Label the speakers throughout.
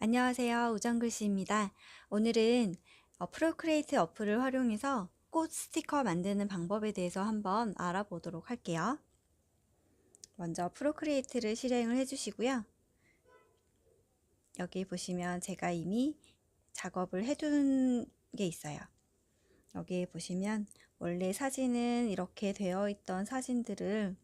Speaker 1: 안녕하세요. 우정글씨입니다. 오늘은 어, 프로크리에이트 어플을 활용해서 꽃 스티커 만드는 방법에 대해서 한번 알아보도록 할게요. 먼저 프로크리에이트를 실행을 해주시고요. 여기 보시면 제가 이미 작업을 해둔 게 있어요. 여기 보시면 원래 사진은 이렇게 되어 있던 사진들을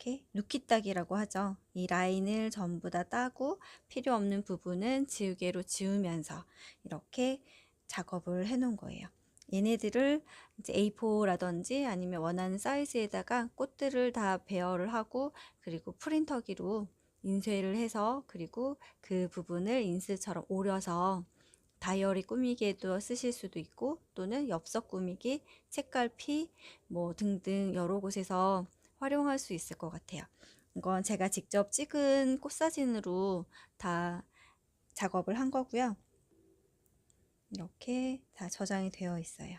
Speaker 1: 이렇게 누키따기라고 하죠. 이 라인을 전부 다 따고 필요 없는 부분은 지우개로 지우면서 이렇게 작업을 해 놓은 거예요. 얘네들을 이제 A4라든지 아니면 원하는 사이즈에다가 꽃들을 다 배열을 하고 그리고 프린터기로 인쇄를 해서 그리고 그 부분을 인스처럼 오려서 다이어리 꾸미기에도 쓰실 수도 있고 또는 엽서 꾸미기, 책갈피 뭐 등등 여러 곳에서 활용할 수 있을 것 같아요. 이건 제가 직접 찍은 꽃사진으로 다 작업을 한 거고요. 이렇게 다 저장이 되어 있어요.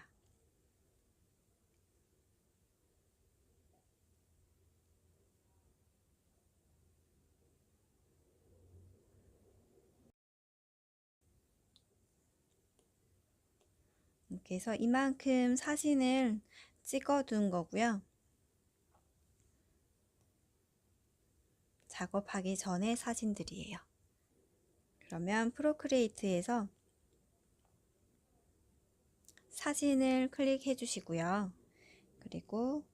Speaker 1: 이렇게 해서 이만큼 사진을 찍어 둔 거고요. 작업하기 전에 사진들이에요. 그러면 프로크리에이트에서 사진을 클릭해 주시고요. 그리고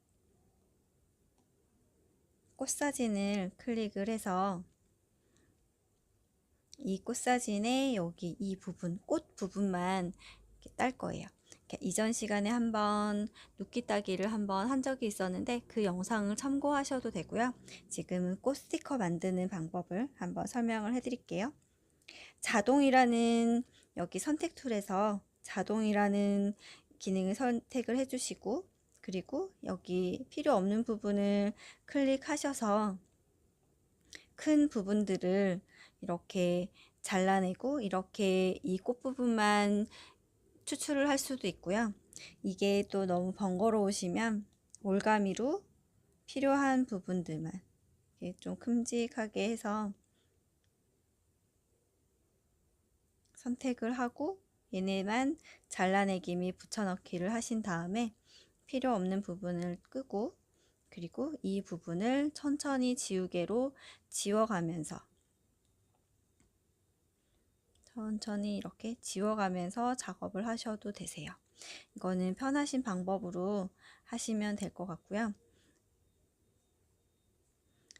Speaker 1: 꽃사진을 클릭을 해서 이 꽃사진의 여기 이 부분, 꽃 부분만 딸 거예요. 이전 시간에 한번 눕기 따기를 한번 한 적이 있었는데 그 영상을 참고하셔도 되고요. 지금은 꽃 스티커 만드는 방법을 한번 설명을 해드릴게요. 자동이라는 여기 선택 툴에서 자동이라는 기능을 선택을 해주시고 그리고 여기 필요 없는 부분을 클릭하셔서 큰 부분들을 이렇게 잘라내고 이렇게 이 꽃 부분만 추출을 할 수도 있고요. 이게 또 너무 번거로우시면 올가미로 필요한 부분들만 좀 큼직하게 해서 선택을 하고 얘네만 잘라내기 및 붙여넣기를 하신 다음에 필요 없는 부분을 끄고 그리고 이 부분을 천천히 지우개로 지워가면서 천천히 이렇게 지워가면서 작업을 하셔도 되세요. 이거는 편하신 방법으로 하시면 될 것 같고요.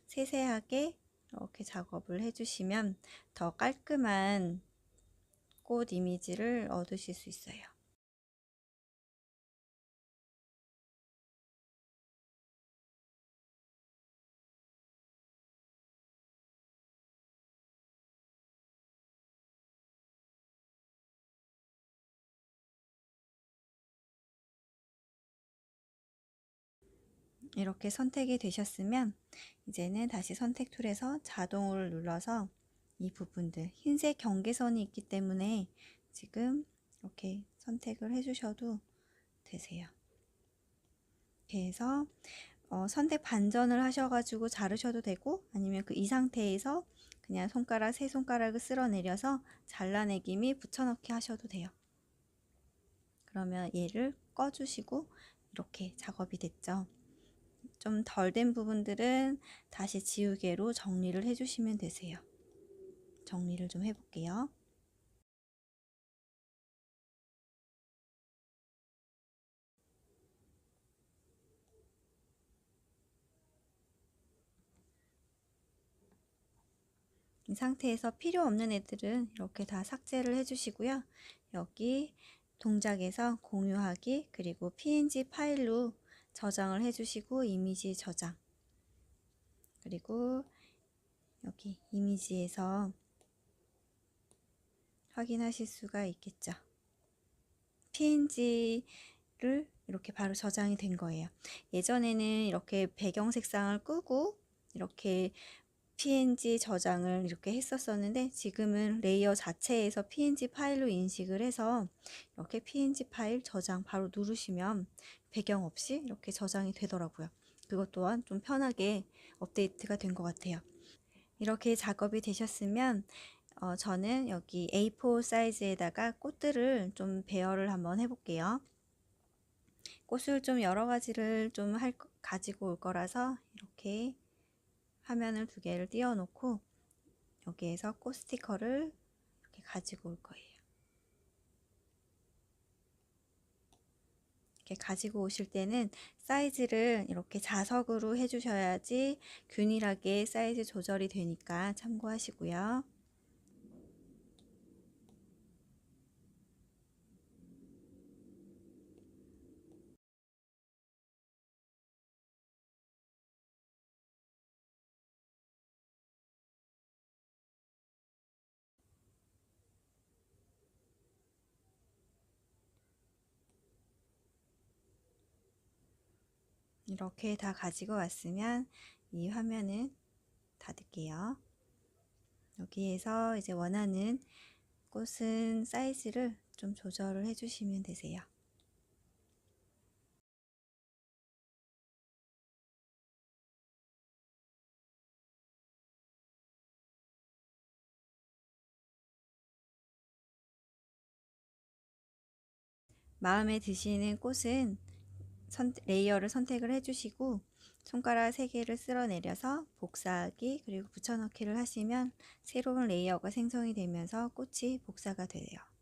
Speaker 1: 세세하게 이렇게 작업을 해주시면 더 깔끔한 꽃 이미지를 얻으실 수 있어요. 이렇게 선택이 되셨으면 이제는 다시 선택 툴에서 자동을 눌러서 이 부분들 흰색 경계선이 있기 때문에 지금 이렇게 선택을 해주셔도 되세요. 이렇게 해서 어, 선택 반전을 하셔가지고 자르셔도 되고 아니면 그 이 상태에서 그냥 손가락 세 손가락을 쓸어내려서 잘라내기 및 붙여넣기 하셔도 돼요. 그러면 얘를 꺼주시고 이렇게 작업이 됐죠. 좀 덜 된 부분들은 다시 지우개로 정리를 해주시면 되세요. 정리를 좀 해볼게요. 이 상태에서 필요 없는 애들은 이렇게 다 삭제를 해주시고요. 여기 동작에서 공유하기 그리고 png 파일로 저장을 해주시고 이미지 저장 그리고 여기 이미지에서 확인하실 수가 있겠죠. png를 이렇게 바로 저장이 된 거예요. 예전에는 이렇게 배경 색상을 끄고 이렇게 png 저장을 이렇게 했었었는데 지금은 레이어 자체에서 png 파일로 인식을 해서 이렇게 png 파일 저장 바로 누르시면 배경 없이 이렇게 저장이 되더라고요. 그것 또한 좀 편하게 업데이트가 된 것 같아요. 이렇게 작업이 되셨으면 어, 저는 여기 A4 사이즈에다가 꽃들을 좀 배열을 한번 해볼게요. 꽃을 좀 여러 가지를 좀 할, 가지고 올 거라서 이렇게 화면을 두 개를 띄워 놓고 여기에서 꽃 스티커를 이렇게 가지고 올 거예요. 이렇게 가지고 오실 때는 사이즈를 이렇게 자석으로 해주셔야지 균일하게 사이즈 조절이 되니까 참고하시고요. 이렇게 다 가지고 왔으면 이 화면은 닫을게요. 여기에서 이제 원하는 꽃은 사이즈를 좀 조절을 해주시면 되세요. 마음에 드시는 꽃은 선, 레이어를 선택을 해주시고 손가락 3개를 쓸어내려서 복사하기 그리고 붙여넣기를 하시면 새로운 레이어가 생성이 되면서 꽃이 복사가 돼요.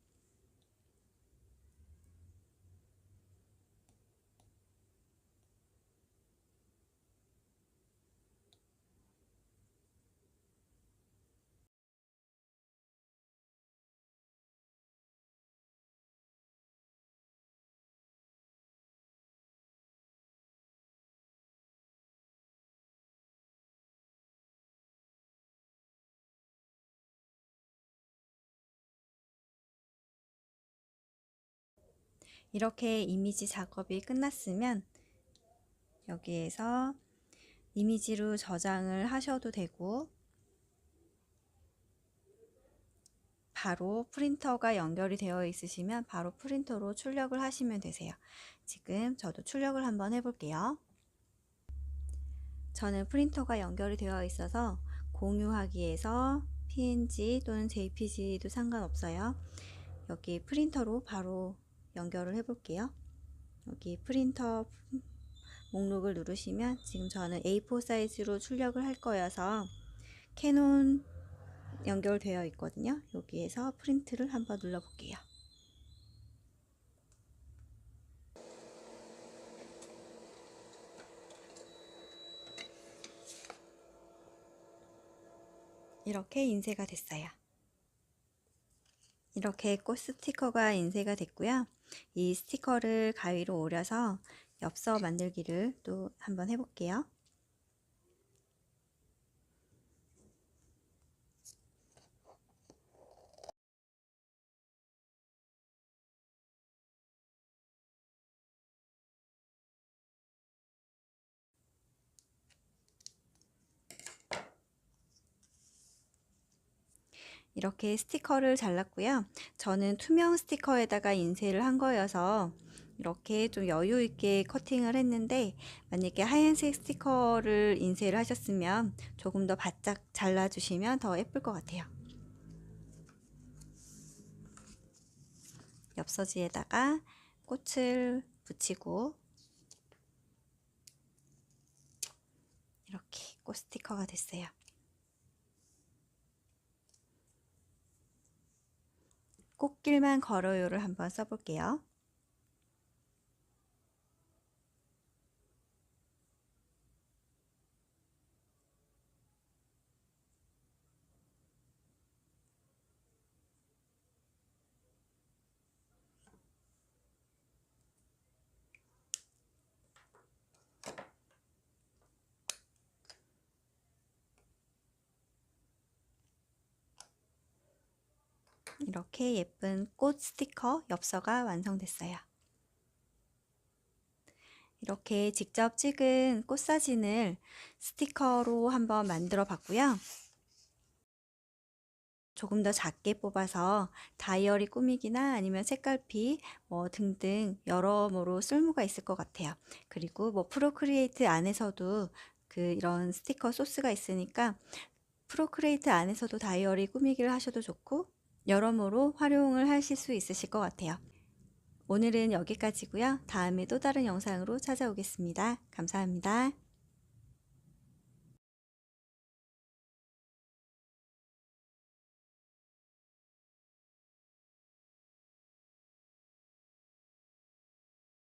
Speaker 1: 이렇게 이미지 작업이 끝났으면 여기에서 이미지로 저장을 하셔도 되고 바로 프린터가 연결이 되어 있으시면 바로 프린터로 출력을 하시면 되세요. 지금 저도 출력을 한번 해볼게요. 저는 프린터가 연결이 되어 있어서 공유하기에서 PNG 또는 JPG도 상관없어요. 여기 프린터로 바로 연결을 해 볼게요. 여기 프린터 목록을 누르시면 지금 저는 A4 사이즈로 출력을 할 거여서 캐논 연결되어 있거든요. 여기에서 프린트를 한번 눌러 볼게요. 이렇게 인쇄가 됐어요. 이렇게 꽃 스티커가 인쇄가 됐고요. 이 스티커를 가위로 오려서 엽서 만들기를 또 한번 해볼게요. 이렇게 스티커를 잘랐고요. 저는 투명 스티커에다가 인쇄를 한 거여서 이렇게 좀 여유 있게 커팅을 했는데 만약에 하얀색 스티커를 인쇄를 하셨으면 조금 더 바짝 잘라주시면 더 예쁠 것 같아요. 엽서지에다가 꽃을 붙이고 이렇게 꽃 스티커가 됐어요. 꽃길만 걸어요를 한번 써볼게요. 이렇게 예쁜 꽃 스티커 엽서가 완성됐어요. 이렇게 직접 찍은 꽃 사진을 스티커로 한번 만들어 봤고요. 조금 더 작게 뽑아서 다이어리 꾸미기나 아니면 색깔피 뭐 등등 여러모로 쓸모가 있을 것 같아요. 그리고 뭐 프로크리에이트 안에서도 그 이런 스티커 소스가 있으니까 프로크레이트 안에서도 다이어리 꾸미기를 하셔도 좋고 여러모로 활용을 하실 수 있으실 것 같아요. 오늘은 여기까지고요. 다음에 또 다른 영상으로 찾아오겠습니다. 감사합니다.